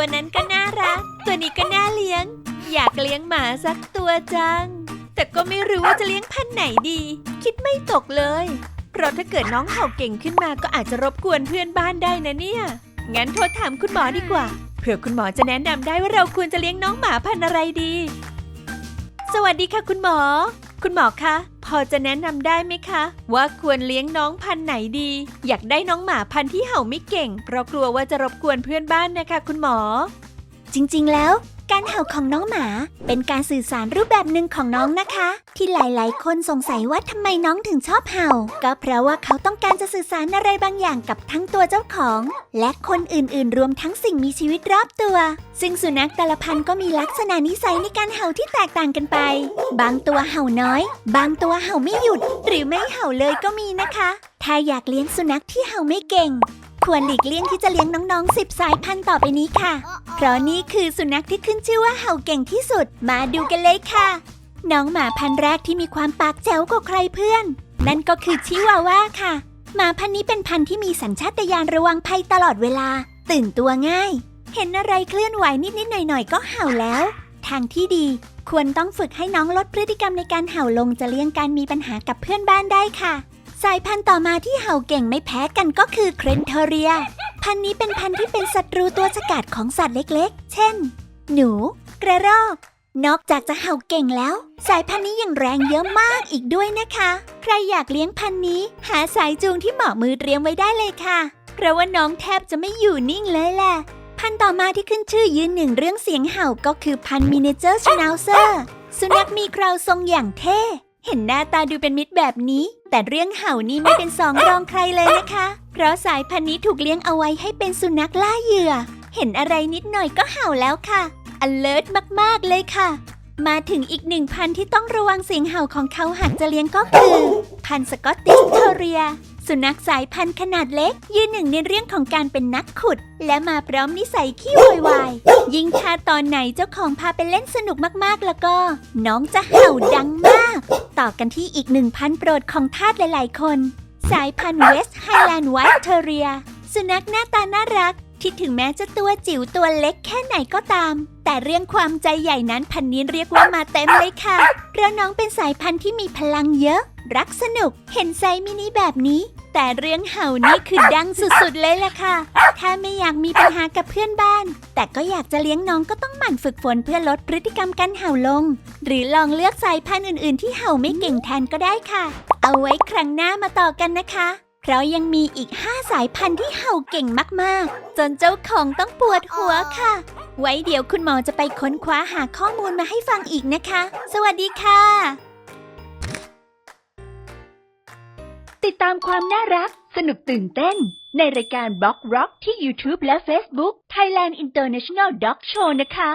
ตัวนั้นก็น่ารัก ตัวนี้ก็น่าเลี้ยง อยากเลี้ยงหมาสักตัวจัง แต่ก็ไม่รู้ว่าจะเลี้ยงพันธุ์ไหนดี คิดไม่ตกเลย เพราะถ้าเกิดน้องเห่าเก่งขึ้นมาก็อาจจะรบกวนเพื่อนบ้านได้นะเนี่ย งั้นโทรถามคุณหมอดีกว่า เผื่อคุณหมอจะแนะนำได้ว่าเราควรจะเลี้ยงน้องหมาพันธุ์อะไรดี สวัสดีค่ะคุณหมอ คุณหมอคะ พอจะแนะนำได้ไหมคะ ว่าควรเลี้ยงน้องพันธุ์ไหนดี อยากได้น้องหมาพันธุ์ที่เห่าไม่เก่ง เพราะกลัวว่าจะรบกวนเพื่อนบ้านนะคะ คุณหมอ จริงๆ แล้ว การเห่าของน้องหมา เป็นการสื่อสารรูปแบบหนึ่งของน้องนะคะ ที่หลายๆ คนสงสัยว่าทำไมน้องถึงชอบเห่า ก็เพราะว่าเขาต้องการจะสื่อสารอะไรบางอย่างกับทั้งตัวเจ้าของ และคนอื่นๆ รวมทั้งสิ่งมีชีวิตรอบตัว ซึ่งสุนัขแต่ละพันธุ์ก็มีลักษณะนิสัยในการเห่าที่แตกต่างกันไป บางตัวเห่าน้อย บางตัวเห่าไม่หยุด หรือไม่เห่าเลยก็มีนะคะ ถ้าอยากเลี้ยงสุนัขที่เห่าไม่เก่ง ควรหลีกเลี่ยงที่จะเลี้ยงน้องๆ 10 สายพันธุ์ต่อไปนี้ค่ะ เพราะนี่คือสุนัขที่ขึ้นชื่อว่าเห่าเก่งที่สุด มาดูกันเลยค่ะ น้องหมาพันธุ์แรกที่มีความปากแจ๋วกว่าใครเพื่อน นั่นก็คือชิวาว่าค่ะ หมาพันธุ์นี้เป็นพันธุ์ที่มีสัญชาตญาณระวังภัยตลอดเวลา ตื่นตัวง่าย เห็นอะไรเคลื่อนไหวนิดๆหน่อยๆก็เห่าแล้ว ทางที่ดี ควรต้องฝึกให้น้องลดพฤติกรรมในการเห่าลงจะเลี่ยงการมีปัญหากับเพื่อนบ้านได้ค่ะ สายพันธุ์ต่อมาที่เห่าเก่งไม่แพ้กันก็คือเครนเทเรีย พันธุ์นี้เป็นพันธุ์ที่เป็นศัตรูตัวฉกาจของสัตว์เล็กๆ เช่น หนู กระรอก นอกจากจะเห่าเก่งแล้ว สายพันธุ์นี้ยังแรงเยอะมากอีกด้วยนะคะ ใครอยากเลี้ยงพันธุ์นี้ หาสายจูงที่เหมาะมือเตรียมไว้ได้เลยค่ะ เพราะว่าน้องแทบจะไม่อยู่นิ่งเลยแหละ พันธุ์ต่อมาที่ขึ้นชื่อยืนหนึ่งเรื่องเสียงเห่าก็คือพันธุ์มินิเจอร์ชนาวเซอร์ สุนัขมีคราวทรงอย่างเท่ เห็นหน้าตาดูเป็นมิตรแบบนี้ แต่เรื่องเห่านี่ไม่เป็นสองรองใครเลยนะคะ เพราะสายพันธุ์นี้ถูกเลี้ยงเอาไว้ให้เป็นสุนัขล่าเหยื่อ เห็นอะไรนิดหน่อยก็เห่าแล้วค่ะ alert มากๆเลยค่ะ มาถึงอีกหนึ่งพันธุ์ที่ต้องระวังเสียงเห่าของเขาหากจะเลี้ยงก็คือ พันธุ์สกอตติชเทอเรีย สุนัขสายพันธุ์ขนาดเล็ก ยืนหนึ่งในเรื่องของการเป็นนักขุด และมาพร้อมนิสัยขี้โวยวาย ยิ่งถ้าตอนไหนเจ้าของพาไปเล่นสนุกมากๆแล้วก็ น้องจะเห่าดังมาก อกันที่อีกหนึ่งพันโปรดของทาสหลาย ๆ คน สายพันธุ์เวสต์ไฮแลนด์ไวท์เทเรีย สุนัขหน้าตาน่ารัก ที่ถึงแม้จะตัวจิ๋วตัวเล็กแค่ไหนก็ตาม แต่เรื่องความใจใหญ่นั้นพันนี้เรียกว่ามาเต็มเลยค่ะเพราะน้องเป็นสายพันธุ์ที่มีพลังเยอะ รักสนุก เห็นไซมินิแบบนี้ แต่เรื่องเห่านี่คือดังสุดๆเลยล่ะค่ะ ถ้าไม่อยากมีปัญหากับเพื่อนบ้าน แต่ก็อยากจะเลี้ยงน้องก็ต้องหมั่นฝึกฝนเพื่อลดพฤติกรรมการเห่าลง หรือลองเลือกสายพันธุ์อื่นๆ ที่เห่าไม่เก่งแทนก็ได้ค่ะ เอาไว้ครั้งหน้ามาต่อกันนะคะ เพราะยังมีอีก 5 สายพันธุ์ที่เห่าเก่งมากๆ จนเจ้าของต้องปวดหัวค่ะ ไว้เดี๋ยวคุณหมอจะไปค้นคว้าหาข้อมูลมาให้ฟังอีกนะคะ สวัสดีค่ะ ติดตามความน่ารัก สนุกตื่นเต้น ในรายการบล็อกร็อกที่ YouTube และ Facebook Thailand International Dog Show นะคะ